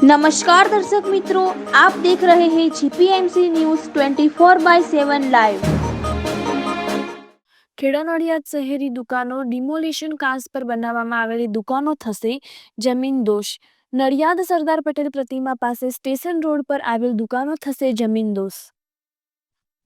નમસ્કાર દર્શક મિત્રો, આપ દેખ રહે હે GPMC news 24 by 7 live Kheda Nadiad શહેરી દુકાનો ડિમોલિશન કાસ પર બનાવવામાં આવેલી દુકાનો થશે, જમીન દોષ. નડિયાદ સરદાર પટેલ પ્રતિમા પાસે સ્ટેશન રોડ પર આવેલ દુકાનો થશે, જમીન દોષ.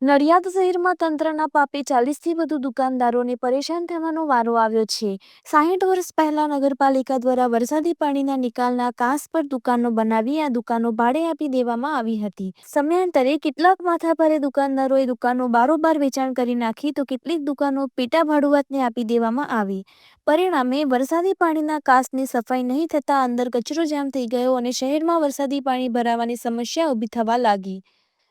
નડિયાદ શહેરમાં તંત્રના પાપે ચાલીસથી વધુ દુકાનદારોને પરેશાન થવાનો વારો આવ્યો છે. સાહીઠ વર્ષ પહેલા નગરપાલિકા દ્વારા વરસાદી પાણીના નિકાલના કાસ પર દુકાનો બનાવી આ દુકાનો ભાડે આપી દેવામાં આવી હતી. સમયાંતરે કેટલાક માથાભારે દુકાનદારોએ દુકાનો બારોબાર વેચાણ કરી નાખી તો કેટલીક દુકાનો પેટા ભાડુઆતને આપી દેવામાં આવી. પરિણામે વરસાદી પાણીના કાસની સફાઈ નહીં થતાં અંદર કચરો જામ થઈ ગયો અને શહેરમાં વરસાદી પાણી ભરાવાની સમસ્યા ઊભી થવા લાગી.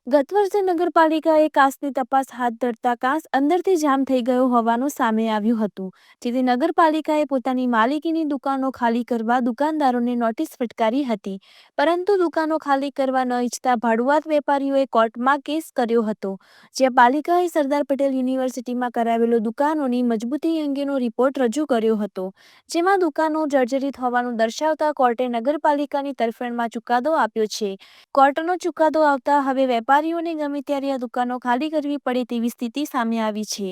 ગત વર્ષે નગરપાલિકાએ કાસની તપાસ હાથ ધરતા કાસ અંદરથી જામ થઈ ગયો હોવાનું સામે આવ્યું હતું. જેથી નગરપાલિકાએ પોતાની માલિકીની દુકાનો ખાલી કરવા દુકાનદારોને નોટિસ ફટકારી હતી. પરંતુ દુકાનો ખાલી કરવા ન ઈચ્છતા ભાડુઆત વેપારીઓએ કોર્ટમાં કેસ કર્યો હતો. જ્યાં પાલિકાએ સરદાર પટેલ યુનિવર્સિટીમાં કરાવેલો દુકાનોની મજબૂતી અંગેનો રિપોર્ટ રજૂ કર્યો હતો. જેમાં દુકાનો જર્જરિત હોવાનું દર્શાવતા કોર્ટે નગરપાલિકાની તરફેણમાં ચુકાદો આપ્યો છે. કોર્ટનો ચુકાદો આવતા હવે વેપારીઓને ગમે ત્યારે આ દુકાનો ખાલી કરવી પડે તેવી સ્થિતિ સામે આવી છે.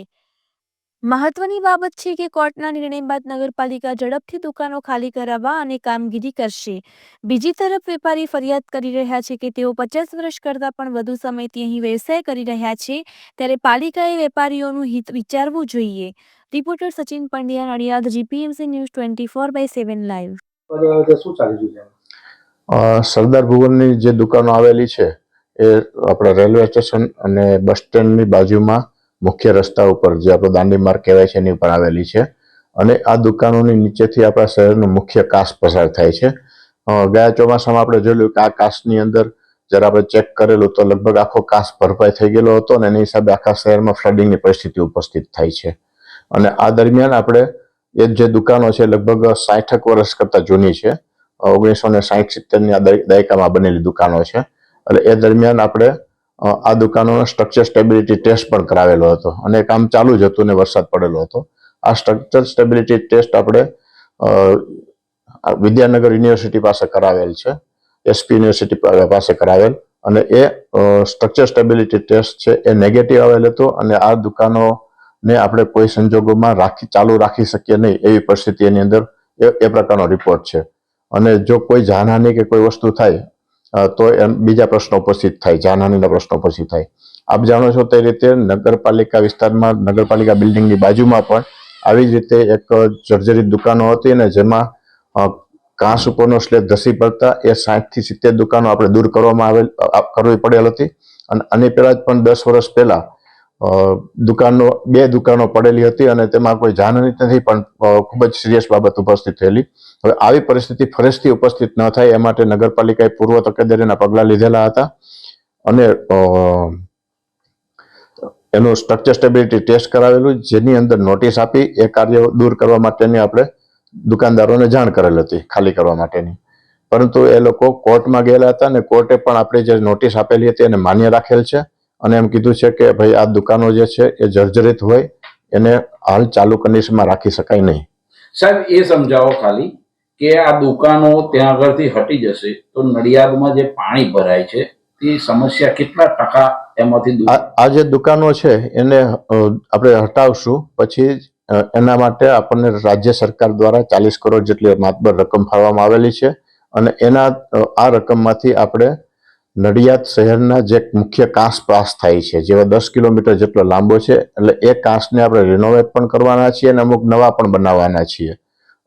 મહત્વની બાબત છે કે કોર્ટના નિર્ણય બાદ નગરપાલિકા ઝડપથી દુકાનો ખાલી કરાવવા અને કામગીરી કરશે. બીજી તરફ વેપારી ફરિયાદ કરી રહ્યા છે કે તેઓ પચાસ વર્ષ કરતાં પણ વધુ સમયથી અહીં વ્યવસાય કરી રહ્યા છે ત્યારે પાલિકાએ વેપારીઓનું હિત વિચારવું જોઈએ. Reporter Sachin Pandya Nadiad GPMC news twenty four by seven live. સરદાર ભુવનની જે દુકાનો આવેલી છે એ આપણા રેલવે સ્ટેશન અને બસ સ્ટેન્ડની બાજુમાં મુખ્ય રસ્તા ઉપર, જે આપણો દાંડી માર્ગ કહેવાય છે, એની ઉપર આવેલી છે. અને આ દુકાનોની નીચેથી આપણા શહેરનો મુખ્ય કાસ પસાર થાય છે. ગયા ચોમાસામાં આપણે જોયું કે આ કાસની અંદર જ્યારે આપણે ચેક કરેલું તો લગભગ આખો કાસ ભરપાઈ થઈ ગયેલો હતો અને એની હિસાબે આખા શહેરમાં ફ્લડિંગની પરિસ્થિતિ ઉપસ્થિત થાય છે. અને આ દરમિયાન આપણે એ જે દુકાનો છે, લગભગ સાઠક વર્ષ કરતાં જૂની છે. ઓગણીસો ને સાહીઠ સિત્તેરની આ દાય- દાયકામાં બનેલી દુકાનો છે. એટલે એ દરમિયાન આપણે આ દુકાનોનો સ્ટ્રક્ચર સ્ટેબિલિટી ટેસ્ટ પણ કરાવેલો હતો. અને કામ ચાલુ જ હતું ને વરસાદ પડેલો હતો. આ સ્ટ્રક્ચર સ્ટેબિલિટી ટેસ્ટ આપણે વિદ્યાનગર યુનિવર્સિટી પાસે કરાવેલ છે. એસપી યુનિવર્સિટી પાસે કરાવેલ. અને એ સ્ટ્રક્ચર સ્ટેબિલિટી ટેસ્ટ છે એ નેગેટિવ આવેલ હતો અને આ દુકાનો ને આપણે કોઈ સંજોગોમાં રાખી, ચાલુ રાખી શકીએ નહીં એવી પરિસ્થિતિ એની અંદર એ પ્રકારનો રિપોર્ટ છે. અને જો કોઈ જાનહાની કે કોઈ વસ્તુ થાય તો એમ બીજા પ્રશ્નો ઉપસ્થિત થાય, જાનહાનીના પ્રશ્નો ઉપસ્થિત થાય. આપ જાણો છો તે રીતે નગરપાલિકા વિસ્તારમાં, નગરપાલિકા બિલ્ડિંગની બાજુમાં પણ આવી જ રીતે એક જર્જરિત દુકાનો હતી અને જેમાં કાંસ ઉપરનો સ્લેબ ધસી પડતા એ સાઠથી સિત્તેર દુકાનો આપણે દૂર કરવામાં આવેલ કરવી પડેલ હતી. અને આની પહેલાં જ પણ દસ વર્ષ પહેલા દુકાનો બે દુકાનો પડેલી હતી અને તેમાં કોઈ જાનહાની નથી, પણ ખૂબ જ સિરિયસ બાબત ઉપસ્થિત થયેલી. હવે આવી પરિસ્થિતિ ફરીથી ઉપસ્થિત ન થાય, એ માટે નગરપાલિકાએ પૂર્વ તકેદારીના પગલાં લીધેલા હતા. અને એનું સ્ટ્રક્ચર સ્ટેબિલિટી ટેસ્ટ કરાવેલું, જેની અંદર નોટિસ આપી, એ કાર્ય દૂર કરવા માટેની આપણે દુકાનદારોને જાણ કરેલ હતી, ખાલી કરવા માટેની. પરંતુ એ લોકો કોર્ટમાં ગયેલા હતા અને કોર્ટે પણ આપણે જે નોટિસ આપેલી હતી એને માન્ય રાખેલ છે. અને એમ કીધું છે કે ભાઈ આ દુકાનો જે છે એ જર્જરિત હોય એને હાલ ચાલુ કન્ડિશનમાં રાખી શકાય નહીં. સાહેબ એ સમજાવો ખાલી કે આ દુકાનો ત્યાં આગળથી હટી જશે તો નડિયાદમાં જે પાણી ભરાય છે તે સમસ્યા કેટલા ટકા એમાંથી આ આ જે દુકાનો છે એને આપણે હટાવશું પછી એના માટે આપણને રાજ્ય સરકાર દ્વારા ચાલીસ કરોડ જેટલી માતબર રકમ ફાળવવામાં આવેલી છે અને એના આ રકમમાંથી આપણે નડિયાદ શહેરના જે મુખ્ય કાંસ પાસ થાય છે જેવા દસ કિલોમીટર જેટલો લાંબો છે એટલે એ કાંસને આપણે રિનોવેટ પણ કરવાના છીએ અને અમુક નવા પણ બનાવવાના છીએ.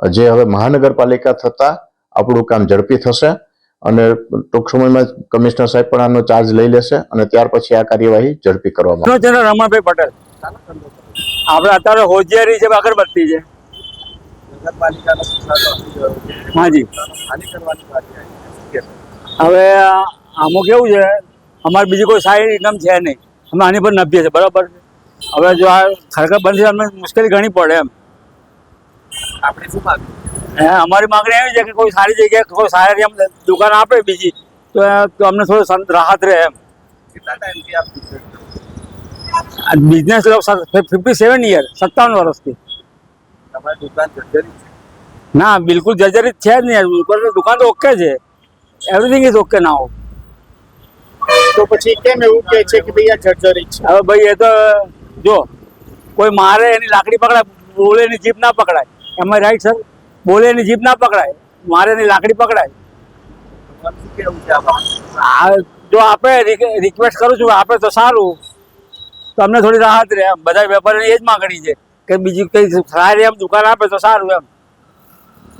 જે હવે મહાનગરપાલિકા થતાં આપણું કામ ઝડપી થશે અને ટૂંક સમયમાં કમિશનર સાહેબ પણ આનો ચાર્જ લઈ લેશે અને ત્યાર પછી આ કાર્યવાહી ઝડપી કરવામાં નો રમણભાઈ પટેલ. આપણે અત્યારે હોજિયારી છે અગરબત્તી છે. હાજી? હવે આમાં કેવું છે અમારે બીજી કોઈ સારી ઇન્કમ છે નહીં. અમે આની પર નભીએ છીએ બરાબર? હવે જો આ ખરેખર બંધ છે અમને મુશ્કેલી ઘણી પડે એમ. આપણે શું માગ્યું હે, અમારી માંગણી એવી છે કે કોઈ સારી જગ્યાએ કોઈ સારી એમ દુકાન આપે બીજી તો અમને થોડું રાહત રહે એમ. કેટલા ટાઈમથી આપ? બિઝનેસ ફિફ્ટી સેવન યર સત્તાવન વર્ષથી. તમારી દુકાન જર્જરિત ના બિલકુલ જર્જરિત છે જ નહીં દુકાન દુકાન તો ઓકે છે. એવરીથિંગ ઇઝ ઓકે નાવ તો પછી કેમ એવું કે છે કે ભાઈ આ જર્જરિત છે? હવે ભાઈ એ તો જો કોઈ મારે એની લાકડી પકડાય બોલે એની જીપ ના પકડાય. એમાં રાઈટ સર બોલે એની જીપ ના પકડાય મારે એની લાકડી પકડાય. જો આપણે રિક્વેસ્ટ કરું છું આપણે આપે તો સારું. તો અમને થોડી રાહત રહે બધા વેપારીની એ જ માગણી છે કે બીજી કઈ સારી એમ દુકાન આપે તો સારું એમ.